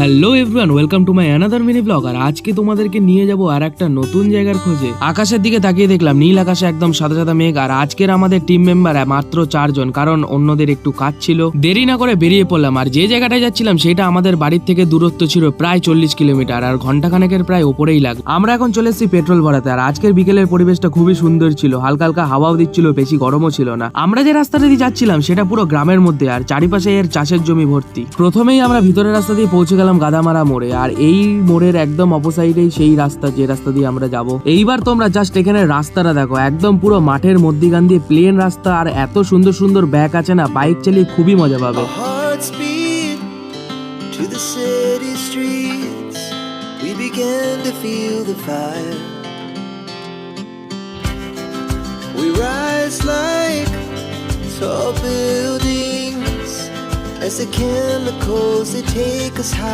Hello everyone welcome to my another mini blog আর আজকে তোমাদেরকে নিয়ে যাব আর একটা নতুন জায়গার খোঁজে। আকাশের দিকে তাকিয়ে দেখলাম, নীল আকাশে একদম সাদা সাদা মেঘ। আর আজকের আমাদের টিম মেম্বার মাত্র চারজন, কারণ অন্যদের একটু কাজ ছিল। দেরি না করে বেরিয়ে পড়লাম, আর যে জায়গাটায় যাচ্ছিলাম সেটা আমাদের বাড়ির থেকে দূরত্ব ছিল প্রায় চল্লিশ কিলোমিটার, আর ঘন্টাখানেকের প্রায় ওপরেই লাগ। আমরা এখন চলে এসেছি পেট্রোল ভরাতে, আর আজকের বিকেলের পরিবেশটা খুবই সুন্দর ছিল। হালকা হালকা হাওয়াও দিচ্ছিল, বেশি গরমও ছিল না। আমরা যে রাস্তাটা দিয়ে যাচ্ছিলাম, সেটা পুরো গ্রামের মধ্যে, আর চারিপাশে এর চাষের জমি ভর্তি। প্রথমেই আমরা ভিতরের রাস্তা দিয়ে পৌঁছে গেলাম গাদামারা মোড়ে, আর এই মোড়ের একদম অপোসাইডেই সেই রাস্তা, যে রাস্তা দিয়ে আমরা যাব। এইবার তোমরা জাস্ট এখানে রাস্তাটা দেখো, একদম পুরো মাঠের মধ্যিখান দিয়ে প্লেন রাস্তা, আর এত সুন্দর সুন্দর ব্যাগ আছে না বাইক চালিয়ে খুবই মজা পাবে। Tall buildings as the chemicals, they take us high.